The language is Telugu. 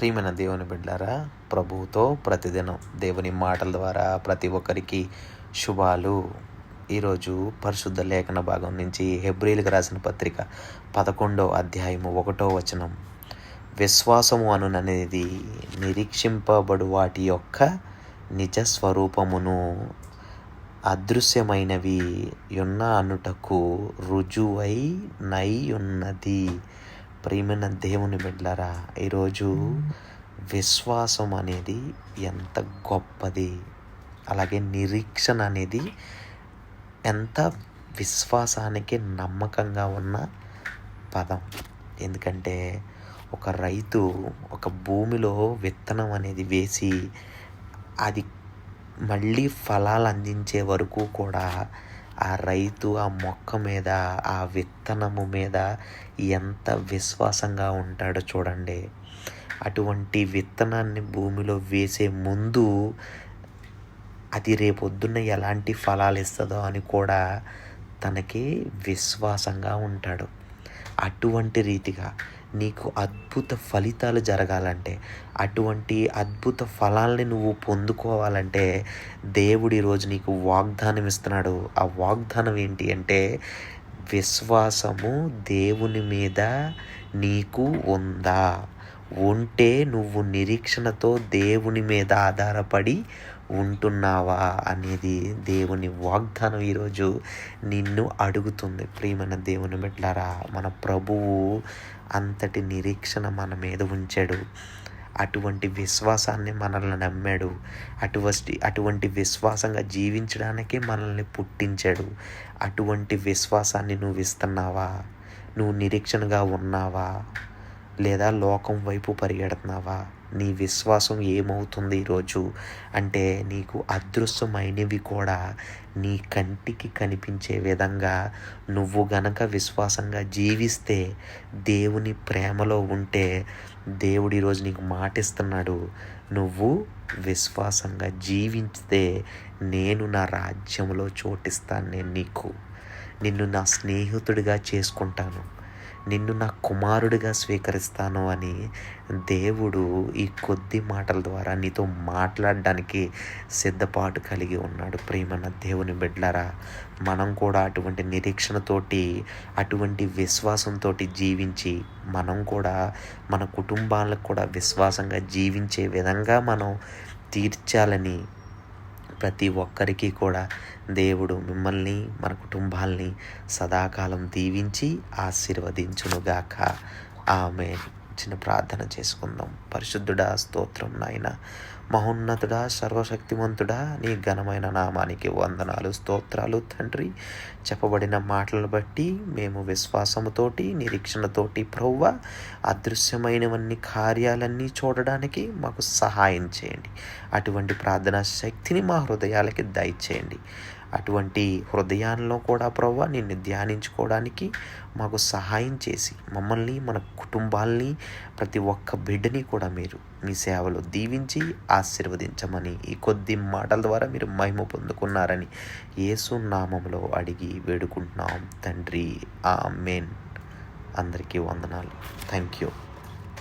ప్రియమైన దేవుని బిడ్డారా ప్రభువుతో ప్రతిదినం దేవుని మాటల ద్వారా ప్రతి ఒక్కరికి శుభాలు. ఈరోజు పరిశుద్ధ లేఖన భాగం నుంచి హెబ్రిల్కి రాసిన పత్రిక పదకొండో అధ్యాయము ఒకటో వచనం. విశ్వాసము అనుననేది నిరీక్షింపబడు వాటి యొక్క నిజ స్వరూపమును అదృశ్యమైనవి ఉన్న అనుటకు రుజువై నై ఉన్నది. ప్రియమైన దేవుని బిడ్డలారా ఈరోజు విశ్వాసం అనేది ఎంత గొప్పది అలాగే నిరీక్షణ అనేది ఎంత విశ్వాసానికి నమ్మకంగా ఉన్న పదం. ఎందుకంటే ఒక రైతు ఒక భూమిలో విత్తనం అనేది వేసి అది మళ్ళీ ఫలాలు అందించే వరకు కూడా ఆ రైతు ఆ మొక్క మీద ఆ విత్తనము మీద ఎంత విశ్వాసంగా ఉంటాడో చూడండి. అటువంటి విత్తనాన్ని భూమిలో వేసే ముందు అది రేపొద్దున్న ఎలాంటి ఫలాలు ఇస్తుందో అని కూడా తనకి విశ్వాసంగా ఉంటాడు. అటువంటి రీతిగా నీకు అద్భుత ఫలితాలు జరగాలంటే అటువంటి అద్భుత ఫలాల్ని నువ్వు పొందుకోవాలంటే దేవుడు ఈరోజు నీకు వాగ్దానం ఇస్తున్నాడు. ఆ వాగ్దానం ఏంటి అంటే విశ్వాసము దేవుని మీద నీకు ఉందా? ఉంటే నువ్వు నిరీక్షణతో దేవుని మీద ఆధారపడి ఉంటున్నావా అనేది దేవుని వాగ్దానం ఈరోజు నిన్ను అడుగుతుంది. ప్రియమైన దేవుని బిడ్డారా మన ప్రభువు అంతటి నిరీక్షణ మన మీద ఉంచాడు. అటువంటి విశ్వాసాన్ని మనల్ని నమ్మాడు. అటువంటి అటువంటి విశ్వాసంగా జీవించడానికి మనల్ని పుట్టించాడు. అటువంటి విశ్వాసాన్ని నువ్వు ఇస్తున్నావా? నువ్వు నిరీక్షణగా ఉన్నావా? లేదా లోకం వైపు పరిగెడుతున్నావా? నీ విశ్వాసం ఏమవుతుంది ఈరోజు? అంటే నీకు అదృశ్యమైనవి కూడా నీ కంటికి కనిపించే విధంగా నువ్వు గనక విశ్వాసంగా జీవిస్తే దేవుని ప్రేమలో ఉంటే దేవుడు ఈరోజు నీకు మాటిస్తున్నాడు. నువ్వు విశ్వాసంగా జీవిస్తే నేను నా రాజ్యంలో చోటిస్తాను నేను నీకు. నిన్ను నా స్నేహితుడిగా చేసుకుంటాను. నిన్ను నా కుమారుడిగా స్వీకరిస్తాను అని దేవుడు ఈ కొద్ది మాటల ద్వారా నీతో మాట్లాడడానికి సిద్ధపాటు కలిగి ఉన్నాడు. ప్రేమన్న దేవుని బిడ్లరా మనం కూడా అటువంటి నిరీక్షణతోటి అటువంటి విశ్వాసంతో జీవించి మనం కూడా మన కుటుంబాలకు కూడా విశ్వాసంగా జీవించే విధంగా మనం తీర్చాలని ప్రతి ఒక్కరికి కూడా దేవుడు మిమ్మల్ని మన కుటుంబాల్ని సదాకాలం దీవించి ఆశీర్వదించునుగాక. ఆమె చిన్న ప్రార్థన చేసుకుందాం. పరిశుద్ధుడా స్తోత్రం నాయన. మహోన్నతుడా సర్వశక్తివంతుడా నీ ఘనమైన నామానికి వందనాలు స్తోత్రాలు తండ్రి. చెప్పబడిన మాటలను బట్టి మేము విశ్వాసముతోటి నిరీక్షణతోటి ప్రవ్వ అదృశ్యమైనవన్నీ కార్యాలన్నీ చూడడానికి మాకు సహాయం చేయండి. అటువంటి ప్రార్థనా శక్తిని మా హృదయాలకి దయచేయండి. అటువంటి హృదయాల్లో కూడా ప్రవ్వ నిన్ను ధ్యానించుకోవడానికి మాకు సహాయం చేసి మమ్మల్ని మన కుటుంబాల్ని ప్రతి ఒక్క బిడ్డని కూడా మీరు మీ సేవలో దీవించి ఆశీర్వదించమని ఈ కొద్ది మాటల ద్వారా మీరు మహిమ పొందుకున్నారని యేసు నామంలో అడిగి వేడుకుంటున్నాం. తండ్రి ఆ మెయిన్ అందరికీ వందనాలు. Thank you